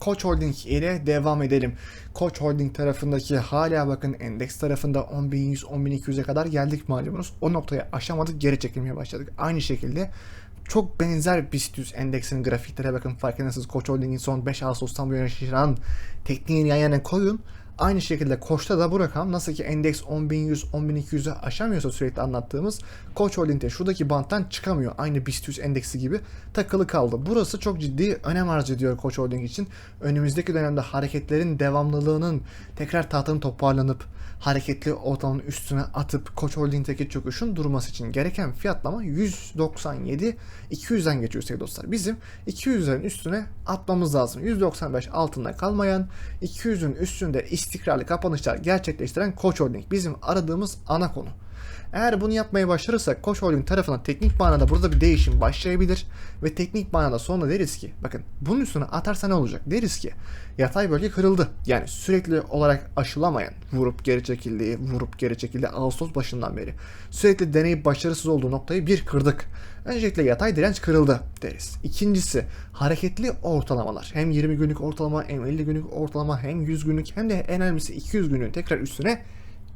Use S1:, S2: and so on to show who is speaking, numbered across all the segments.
S1: Koç Holding ile devam edelim. Koç Holding tarafındaki hala bakın endeks tarafında 10.100 10.200'e kadar geldik malumunuz. O noktaya aşamadık geri çekilmeye başladık. Aynı şekilde çok benzer BIST 100 endeksinin grafiklere bakın farkındasınız. Koç Holding'in son 5 Ağustos'tan bu yana yaşanan tekniğini yan yana koyun. Aynı şekilde Koç'ta da bu rakam nasıl ki endeks 10.100, 10.200'ü aşamıyorsa sürekli anlattığımız Koç Holding'de şuradaki banttan çıkamıyor. Aynı BIST 100 endeksi gibi takılı kaldı. Burası çok ciddi önem arz ediyor Koç Holding için. Önümüzdeki dönemde hareketlerin devamlılığının tekrar tahtının toparlanıp hareketli ortamın üstüne atıp Koç Holding'deki çöküşün durması için gereken fiyatlama 197 200'den geçiyor sevgili dostlar. Bizim 200'lerin üstüne atmamız lazım. 195 altında kalmayan 200'ün üstünde istikrarlı kapanışlar gerçekleştiren Koç Holding bizim aradığımız ana konu. Eğer bunu yapmaya başarırsak Koç Holding tarafına teknik manada burada bir değişim başlayabilir ve teknik manada sonra deriz ki bakın bunun üstüne atarsa ne olacak? Deriz ki yatay bölge kırıldı. Yani sürekli olarak aşılamayan vurup geri çekildiği, vurup geri çekildiği Ağustos başından beri sürekli deneyip başarısız olduğu noktayı bir kırdık. Öncelikle yatay direnç kırıldı deriz. İkincisi hareketli ortalamalar. Hem 20 günlük ortalama hem 50 günlük ortalama hem 100 günlük hem de en önemlisi 200 günlüğün tekrar üstüne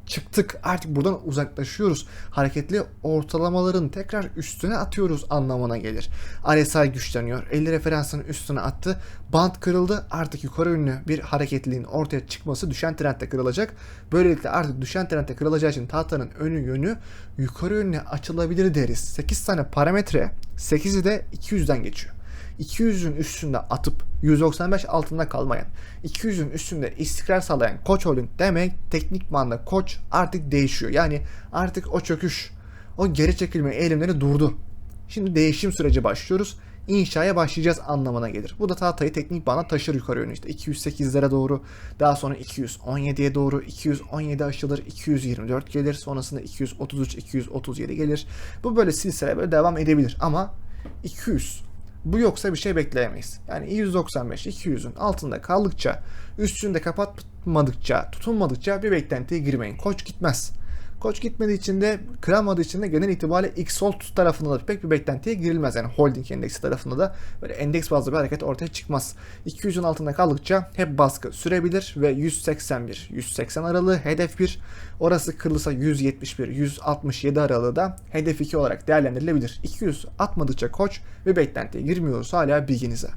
S1: çıktık. Artık buradan uzaklaşıyoruz. Hareketli ortalamaların tekrar üstüne atıyoruz anlamına gelir. RSI güçleniyor. 50 referansın üstüne attı. Band kırıldı. Artık yukarı yönlü bir hareketliliğin ortaya çıkması düşen trendde kırılacak. Böylelikle artık düşen trendde kırılacağı için tahtanın önü yönü yukarı yönlü açılabilir deriz. 8 tane parametre 8'i de 200'den geçiyor. 200'ün üstünde atıp 195 altında kalmayan, 200'ün üstünde istikrar sağlayan Koç Holding demek teknik manada Koç artık değişiyor. Yani artık o çöküş, o geri çekilme eğilimleri durdu. Şimdi değişim süreci başlıyoruz. İnşaya başlayacağız anlamına gelir. Bu da tahtayı teknik bana taşır yukarı yönü işte 208'lere doğru daha sonra 217'ye doğru 217 aşılır 224 gelir sonrasında 233 237 gelir. Bu böyle silsile böyle devam edebilir ama 200 bu yoksa bir şey bekleyemeyiz. Yani 195 200'ün altında kaldıkça üstünde kapatmadıkça tutunmadıkça bir beklentiye girmeyin. Koç gitmez. Koç gitmediği için de kıramadığı için de genel itibariyle X-Solt tarafında da pek bir beklentiye girilmez. Yani holding endeksi tarafında da böyle endeks bazlı bir hareket ortaya çıkmaz. 200'ün altında kaldıkça hep baskı sürebilir ve 181, 180 aralığı hedef 1. Orası kırılırsa 171, 167 aralığı da hedef 2 olarak değerlendirilebilir. 200 atmadıkça koç ve beklentiye girmiyoruz hala bilginize.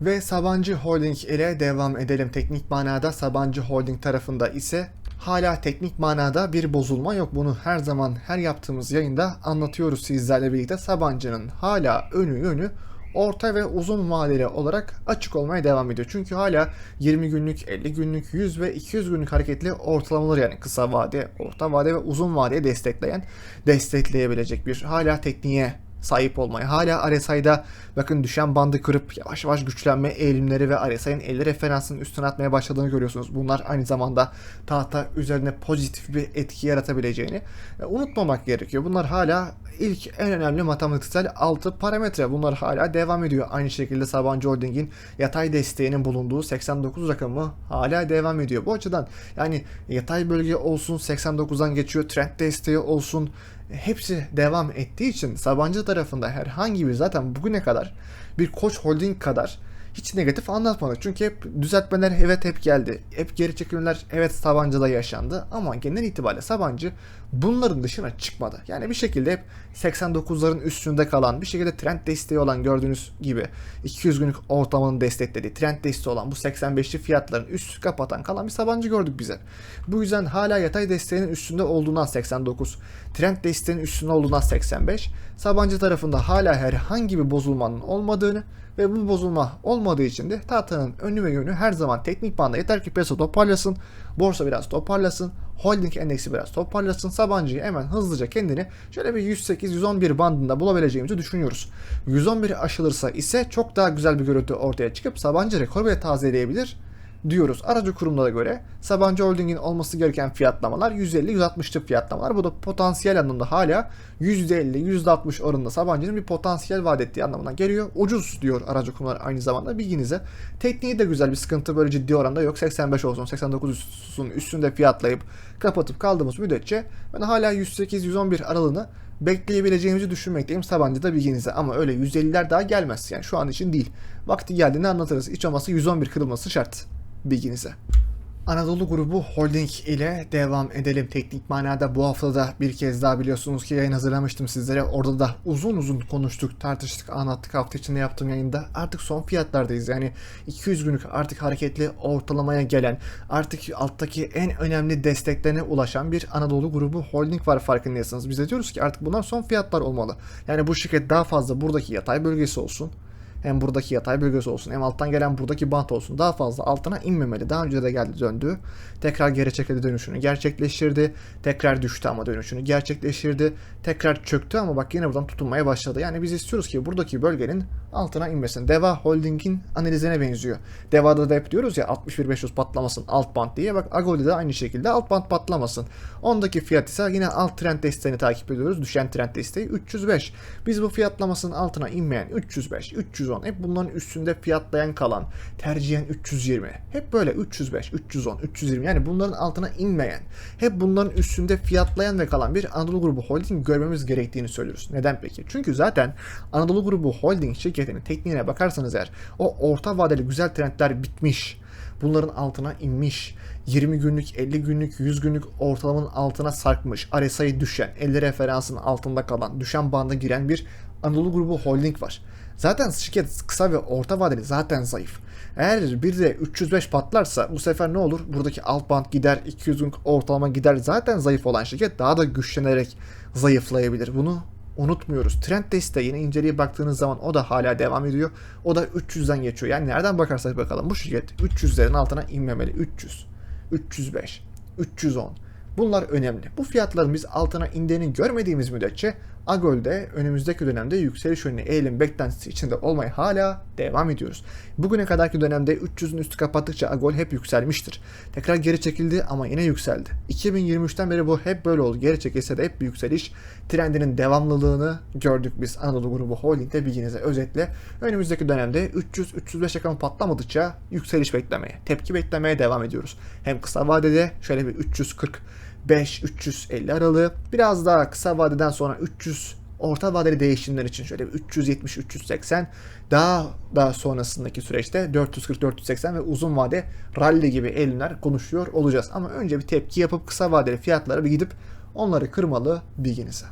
S1: Ve Sabancı Holding ile devam edelim. Teknik manada Sabancı Holding tarafında ise hala teknik manada bir bozulma yok. Bunu her zaman her yaptığımız yayında anlatıyoruz sizlerle birlikte. Sabancı'nın hala önü yönü orta ve uzun vadeli olarak açık olmaya devam ediyor. Çünkü hala 20 günlük, 50 günlük, 100 ve 200 günlük hareketli ortalamalar yani kısa vade, orta vade ve uzun vadeye destekleyen, destekleyebilecek bir hala tekniğe sahip olmaya. Hala RSI'da bakın düşen bandı kırıp yavaş yavaş güçlenme eğilimleri ve RSI'nin 50 referansının üstüne atmaya başladığını görüyorsunuz. Bunlar aynı zamanda tahta üzerine pozitif bir etki yaratabileceğini e, unutmamak gerekiyor. Bunlar hala ilk en önemli matematiksel 6 parametre. Bunlar hala devam ediyor. Aynı şekilde Sabancı Holding'in yatay desteğinin bulunduğu 89 rakamı hala devam ediyor. Bu açıdan yani yatay bölge olsun 89'dan geçiyor. Trend desteği olsun hepsi devam ettiği için Sabancı tarafında herhangi bir zaten bugüne kadar bir Koç Holding kadar hiç negatif anlatmadık. Çünkü hep düzeltmeler evet hep geldi. Hep geri çekimler evet Sabancı'da yaşandı. Ama genel itibariyle Sabancı bunların dışına çıkmadı. Yani bir şekilde hep 89'ların üstünde kalan bir şekilde trend desteği olan gördüğünüz gibi 200 günlük ortamının desteklediği trend desteği olan bu 85'li fiyatların üstü kapatan kalan bir Sabancı gördük bize. Bu yüzden hala yatay desteğinin üstünde olduğundan 89, trend desteğinin üstünde olduğundan 85, Sabancı tarafında hala herhangi bir bozulmanın olmadığını ve bu bozulma olmadığı olmadığı için de tahtanın önü ve yönü her zaman teknik banda yeter ki piyasa toparlasın, borsa biraz toparlasın, holding endeksi biraz toparlasın. Sabancı'yı hemen hızlıca kendini şöyle bir 108-111 bandında bulabileceğimizi düşünüyoruz. 111'i aşılırsa ise çok daha güzel bir görüntü ortaya çıkıp Sabancı rekor bile tazeleyebilir diyoruz. Aracı kurumlara göre Sabancı Holding'in olması gereken fiyatlamalar 150-160'lık fiyatlamalar. Bu da potansiyel anlamda hala %50-%60 oranında Sabancı'nın bir potansiyel vaat ettiği anlamına geliyor. Ucuz diyor aracı kurumlar aynı zamanda bilginize. Tekniği de güzel bir sıkıntı böyle ciddi oranda yok. 85 olsun 89 olsun üstünde fiyatlayıp kapatıp kaldığımız müddetçe ben hala 108-111 aralığını bekleyebileceğimizi düşünmekteyim Sabancı'da bilginize. Ama öyle 150'ler daha gelmez. Yani şu an için değil. Vakti geldiğinde anlatırız. Hiç olmazsa 111 kırılması şart bilginize. Anadolu Grubu Holding ile devam edelim. Teknik manada bu haftada bir kez daha biliyorsunuz ki yayın hazırlamıştım sizlere. Orada da uzun uzun konuştuk, tartıştık, anlattık hafta içinde yaptığım yayında. Artık son fiyatlardayız. Yani 200 günlük artık hareketli ortalamaya gelen, artık alttaki en önemli desteklerine ulaşan bir Anadolu Grubu Holding var farkındaysanız. Biz de diyoruz ki artık bunlar son fiyatlar olmalı. Yani bu şirket daha fazla buradaki yatay bölgesi olsun hem buradaki yatay bölgesi olsun hem alttan gelen buradaki bant olsun daha fazla altına inmemeli. Daha önce de geldi döndü. Tekrar geri çekildi dönüşünü gerçekleştirdi. Tekrar düştü ama dönüşünü gerçekleştirdi. Tekrar çöktü ama bak yine buradan tutunmaya başladı. Yani biz istiyoruz ki buradaki bölgenin altına inmesin. Deva Holding'in analizine benziyor. Deva'da da hep diyoruz ya 61500 patlamasın alt band diye. Bak Agoli'de de aynı şekilde alt band patlamasın. Ondaki fiyat ise yine alt trend desteğini takip ediyoruz. Düşen trend desteği 305. Biz bu fiyatlamasının altına inmeyen 305, 310 hep bunların üstünde fiyatlayan kalan tercihen 320. Hep böyle 305, 310, 320 yani bunların altına inmeyen hep bunların üstünde fiyatlayan ve kalan bir Anadolu Grubu Holding görmemiz gerektiğini söylüyoruz. Neden peki? Çünkü zaten Anadolu Grubu Holding şirketinin tekniğine bakarsanız eğer o orta vadeli güzel trendler bitmiş. Bunların altına inmiş. 20 günlük, 50 günlük, 100 günlük ortalamanın altına sarkmış. RSI düşen, 50 referansın altında kalan, düşen banda giren bir Anadolu Grubu Holding var. Zaten şirket kısa ve orta vadeli zaten zayıf. Eğer bir de 305 patlarsa bu sefer ne olur? Buradaki alt band gider, 200 günlük ortalama gider. Zaten zayıf olan şirket daha da güçlenerek zayıflayabilir. Bunu unutmuyoruz. Trend desteği yine inceleye baktığınız zaman o da hala devam ediyor. O da 300'den geçiyor. Yani nereden bakarsak bakalım bu şirket 300'lerin altına inmemeli. 300, 305, 310. Bunlar önemli. Bu fiyatların biz altına indiğini görmediğimiz müddetçe Agöl'de önümüzdeki dönemde yükseliş yönlü eğilim beklentisi içinde olmaya hala devam ediyoruz. Bugüne kadarki dönemde 300'ün üstü kapattıkça Agol hep yükselmiştir. Tekrar geri çekildi ama yine yükseldi. 2023'ten beri bu hep böyle oldu. Geri çekilse de hep bir yükseliş trendinin devamlılığını gördük biz Anadolu Grubu Holding'de bilginize özetle. Önümüzdeki dönemde 300-305 rakamı patlamadıkça yükseliş beklemeye, tepki beklemeye devam ediyoruz. Hem kısa vadede şöyle bir 340 5-350 aralığı. Biraz daha kısa vadeden sonra 300 orta vadeli değişimler için şöyle 370-380 daha daha sonrasındaki süreçte 440-480 ve uzun vade rally gibi elimler konuşuyor olacağız. Ama önce bir tepki yapıp kısa vadeli fiyatlara bir gidip onları kırmalı bilginize.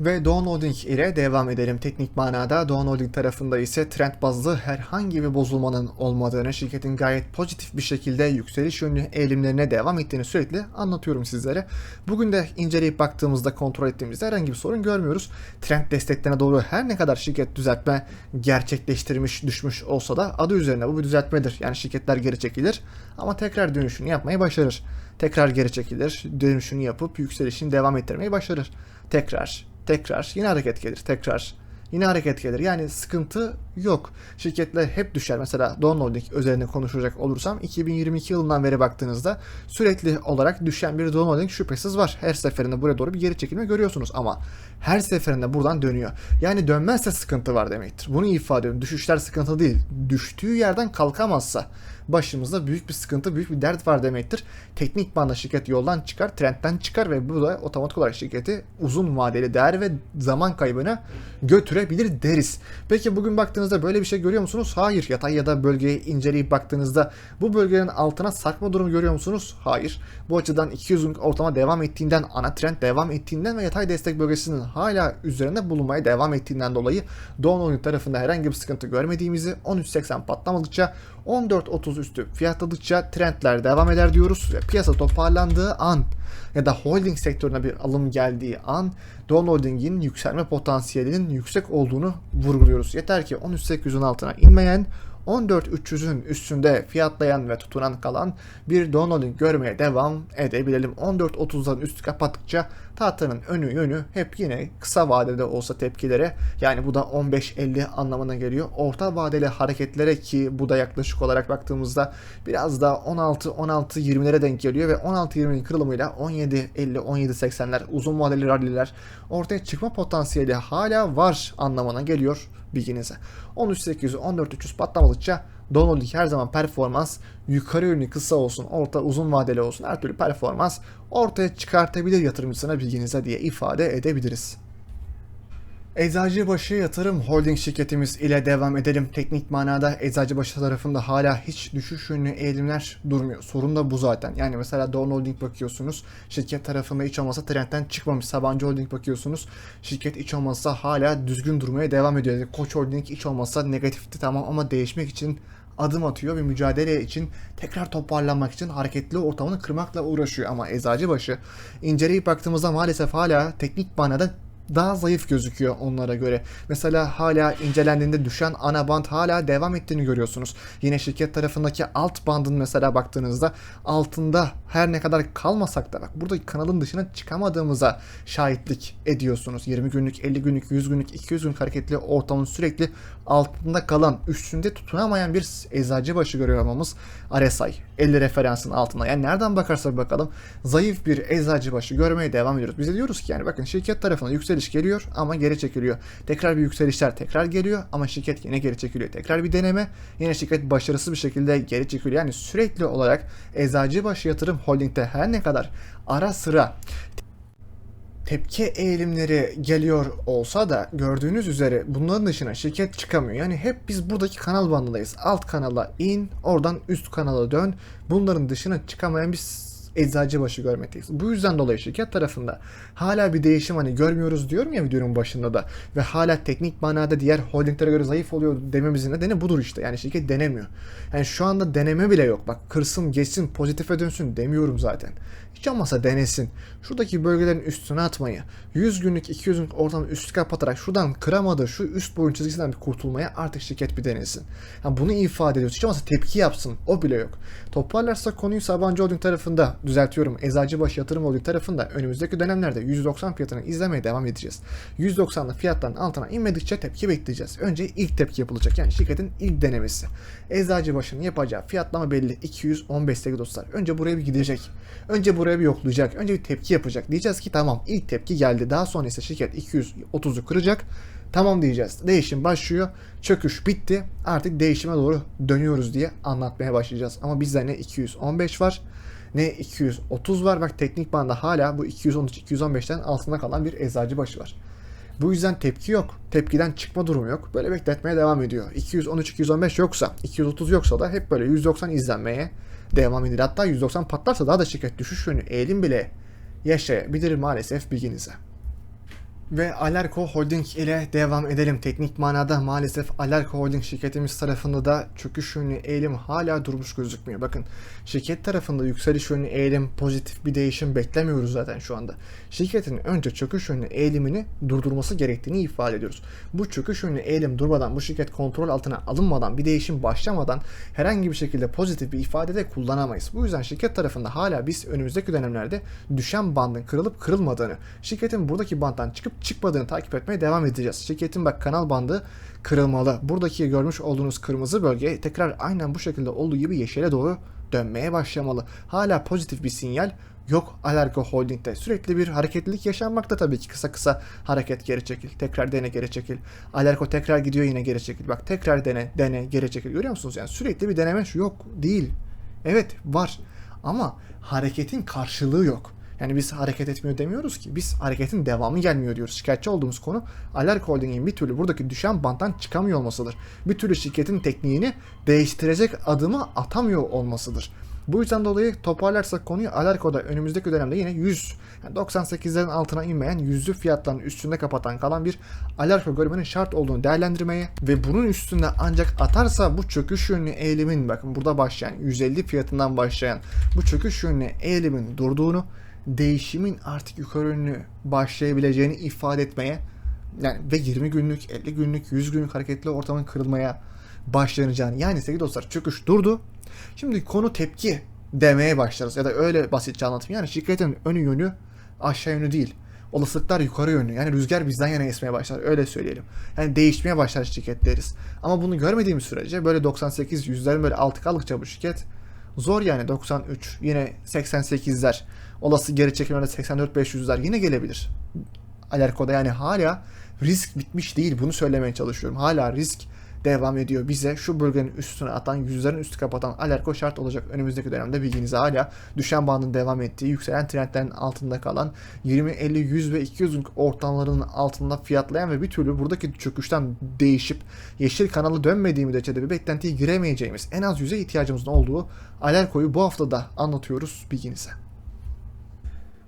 S1: Ve Doğan Holding ile devam edelim teknik manada. Doğan Holding tarafında ise trend bazlı herhangi bir bozulmanın olmadığını, şirketin gayet pozitif bir şekilde yükseliş yönlü eğilimlerine devam ettiğini sürekli anlatıyorum sizlere. Bugün de inceleyip baktığımızda, kontrol ettiğimizde herhangi bir sorun görmüyoruz. Trend desteklerine doğru her ne kadar şirket düzeltme gerçekleştirmiş, düşmüş olsa da adı üzerine bu bir düzeltmedir. Yani şirketler geri çekilir ama tekrar dönüşünü yapmayı başarır. Tekrar geri çekilir, dönüşünü yapıp yükselişini devam ettirmeyi başarır. Tekrar, tekrar yine hareket gelir tekrar yine hareket gelir. Yani sıkıntı yok. Şirketler hep düşer. Mesela Don Holding üzerine konuşacak olursam 2022 yılından beri baktığınızda sürekli olarak düşen bir Don Holding şüphesiz var. Her seferinde buraya doğru bir geri çekilme görüyorsunuz ama her seferinde buradan dönüyor. Yani dönmezse sıkıntı var demektir. Bunu ifade ediyorum. Düşüşler sıkıntı değil. Düştüğü yerden kalkamazsa başımızda büyük bir sıkıntı, büyük bir dert var demektir. Teknik banda şirket yoldan çıkar, trendten çıkar ve bu da otomatik olarak şirketi uzun vadeli değer ve zaman kaybına götürebilir deriz. Peki bugün baktığınızda böyle bir şey görüyor musunuz? Hayır. Yatay ya da bölgeyi inceleyip baktığınızda bu bölgenin altına sarkma durumu görüyor musunuz? Hayır. Bu açıdan 200 günlük ortama devam ettiğinden, ana trend devam ettiğinden ve yatay destek bölgesinin hala üzerinde bulunmaya devam ettiğinden dolayı Doğan Oyun tarafında herhangi bir sıkıntı görmediğimizi 13.80 patlamadıkça 14.30 20-30 üstü fiyatladıkça trendler devam eder diyoruz piyasa toparlandığı an ya da holding sektörüne bir alım geldiği an Don Holding'in yükselme potansiyelinin yüksek olduğunu vurguluyoruz. Yeter ki 13.800'ün altına inmeyen 14.300'ün üstünde fiyatlayan ve tutunan kalan bir Don Holding görmeye devam edebilelim. 14.30'dan üstü kapattıkça tahtanın önü yönü hep yine kısa vadede olsa tepkilere yani bu da 15.50 anlamına geliyor. Orta vadeli hareketlere ki bu da yaklaşık olarak baktığımızda biraz da 16-16-20'lere denk geliyor ve 16-20'nin kırılımıyla 17.50-17.80'ler uzun vadeli ralliler ortaya çıkma potansiyeli hala var anlamına geliyor bilginize. 13.800 14.300 patlamadıkça Donald her zaman performans yukarı yönlü kısa olsun, orta uzun vadeli olsun her türlü performans ortaya çıkartabilir yatırımcısına bilginize diye ifade edebiliriz. Eczacıbaşı Yatırım Holding şirketimiz ile devam edelim. Teknik manada Eczacıbaşı tarafında hala hiç düşüş yönlü eğilimler durmuyor. Sorun da bu zaten. Yani mesela Doğan Holding bakıyorsunuz. Şirket tarafında hiç olmazsa trendten çıkmamış. Sabancı Holding bakıyorsunuz. Şirket hiç olmazsa hala düzgün durmaya devam ediyor. Yani Koç Holding hiç olmazsa negatifti tamam ama değişmek için adım atıyor ve mücadele için tekrar toparlanmak için hareketli ortamını kırmakla uğraşıyor. Ama Eczacıbaşı inceleyip baktığımızda maalesef hala teknik manada daha zayıf gözüküyor onlara göre. Mesela hala incelendiğinde düşen ana band hala devam ettiğini görüyorsunuz. Yine şirket tarafındaki alt bandın mesela baktığınızda altında her ne kadar kalmasak da bak burada kanalın dışına çıkamadığımıza şahitlik ediyorsunuz. 20 günlük, 50 günlük, 100 günlük, 200 günlük hareketli ortamın sürekli altında kalan, üstünde tutunamayan bir eczacı başı görüyor olmamız RSI 50 referansın altında. Yani nereden bakarsak bakalım zayıf bir eczacı başı görmeye devam ediyoruz. Biz de diyoruz ki yani bakın şirket tarafına yükseliş geliyor ama geri çekiliyor. Tekrar bir yükselişler tekrar geliyor ama şirket yine geri çekiliyor. Tekrar bir deneme yine şirket başarısız bir şekilde geri çekiliyor. Yani sürekli olarak eczacı başı yatırım holdingde her ne kadar ara sıra tepki eğilimleri geliyor olsa da gördüğünüz üzere bunların dışına şirket çıkamıyor. Yani hep biz buradaki kanal bandındayız. Alt kanala in, oradan üst kanala dön. Bunların dışına çıkamayan bir eczacı başı görmekteyiz. Bu yüzden dolayı şirket tarafında hala bir değişim hani görmüyoruz diyorum ya videonun başında da ve hala teknik manada diğer holdinglere göre zayıf oluyor dememizin nedeni budur işte. Yani şirket denemiyor. Yani şu anda deneme bile yok. Bak kırsın geçsin pozitife dönsün demiyorum zaten. Hiç olmazsa denesin. Şuradaki bölgelerin üstüne atmayı, 100 günlük 200 günlük ortamı üstü kapatarak şuradan kıramadığı şu üst boyun çizgisinden bir kurtulmaya artık şirket bir denesin. Yani bunu ifade ediyoruz. Hiç olmazsa tepki yapsın. O bile yok. Toparlarsa konuyu Sabancı Holding tarafında düzeltiyorum. Eczacıbaşı Yatırım Holding tarafında önümüzdeki dönemlerde 190 fiyatını izlemeye devam edeceğiz. 190'lı fiyattan altına inmedikçe tepki bekleyeceğiz. Önce ilk tepki yapılacak. Yani şirketin ilk denemesi. Eczacıbaşı'nın yapacağı fiyatlama belli. 215 sevgili dostlar. Önce buraya bir gidecek. Önce buraya bir yoklayacak. Önce bir tepki yapacak. Diyeceğiz ki tamam ilk tepki geldi. Daha sonra ise şirket 230'u kıracak. Tamam diyeceğiz. Değişim başlıyor. Çöküş bitti. Artık değişime doğru dönüyoruz diye anlatmaya başlayacağız. Ama bizde ne 215 var ne 230 var. Bak teknik banda hala bu 213-215'ten altında kalan bir eczacı başı var. Bu yüzden tepki yok. Tepkiden çıkma durumu yok. Böyle bekletmeye devam ediyor. 213-215 yoksa, 230 yoksa da hep böyle 190 izlenmeye devam edilir. Hatta 190 patlarsa daha da şirket düşüş yönü eğilim bile yaşayabilir maalesef bilginize. Ve Alarko Holding ile devam edelim. Teknik manada maalesef Alarko Holding şirketimiz tarafında da çöküş yönlü eğilim hala durmuş gözükmüyor. Bakın şirket tarafında yükseliş yönlü eğilim, pozitif bir değişim beklemiyoruz zaten şu anda. Şirketin önce çöküş yönlü eğilimini durdurması gerektiğini ifade ediyoruz. Bu çöküş yönlü eğilim durmadan, bu şirket kontrol altına alınmadan, bir değişim başlamadan herhangi bir şekilde pozitif bir ifade de kullanamayız. Bu yüzden şirket tarafında hala biz önümüzdeki dönemlerde düşen bandın kırılıp kırılmadığını, şirketin buradaki banddan çıkıp çıkmadığını takip etmeye devam edeceğiz. Şirketin bak kanal bandı kırılmalı. Buradaki görmüş olduğunuz kırmızı bölge tekrar aynen bu şekilde olduğu gibi yeşile doğru dönmeye başlamalı. Hala pozitif bir sinyal yok Alarko Holding'de. Sürekli bir hareketlilik yaşanmakta tabii ki. Kısa kısa hareket geri çekil. Tekrar dene geri çekil. Alarko tekrar gidiyor yine geri çekil. Bak tekrar dene dene geri çekil. Görüyor musunuz? Yani sürekli bir deneme yok değil. Evet var. Ama hareketin karşılığı yok. Yani biz hareket etmiyor demiyoruz ki. Biz hareketin devamı gelmiyor diyoruz. Şikayetçi olduğumuz konu Alark Holding'in bir türlü buradaki düşen banttan çıkamıyor olmasıdır. Bir türlü şirketin tekniğini değiştirecek adımı atamıyor olmasıdır. Bu yüzden dolayı toparlarsak konuyu Alarko'da önümüzdeki dönemde yine 100 yani 98'lerin altına inmeyen yüzlü fiyatların üstünde kapatan kalan bir Alarko görmenin şart olduğunu değerlendirmeye ve bunun üstünde ancak atarsa bu çöküş yönlü eğilimin bakın burada başlayan 150 fiyatından başlayan bu çöküş yönlü eğilimin durduğunu değişimin artık yukarı yönlü başlayabileceğini ifade etmeye yani ve 20 günlük, 50 günlük, 100 günlük hareketli ortamın kırılmaya başlanacağını yani sevgili dostlar çöküş durdu. Şimdi konu tepki demeye başlarız ya da öyle basitçe anlatayım. Yani şirketin önü yönü aşağı yönü değil. Olasılıklar yukarı yönlü. Yani rüzgar bizden yana esmeye başlar. Öyle söyleyelim. Yani değişmeye başlar şirket deriz. Ama bunu görmediğimiz sürece böyle 98 yüzlerin böyle altı kaldıkça bu şirket zor yani 93 yine 88'ler olası geri çekimlerde 84 500'ler yine gelebilir. Alerko'da yani hala risk bitmiş değil bunu söylemeye çalışıyorum. Hala risk devam ediyor. Bize şu bölgenin üstüne atan, yüzlerin üstü kapatan Alerko şart olacak. Önümüzdeki dönemde bilginize hala düşen bandın devam ettiği, yükselen trendlerin altında kalan, 20, 50, 100 ve 200 günlük ortamlarının altında fiyatlayan ve bir türlü buradaki çöküşten değişip yeşil kanalı dönmediği müddetçe de bir beklentiye giremeyeceğimiz en az yüze ihtiyacımızın olduğu Alerko'yu bu hafta da anlatıyoruz bilginize.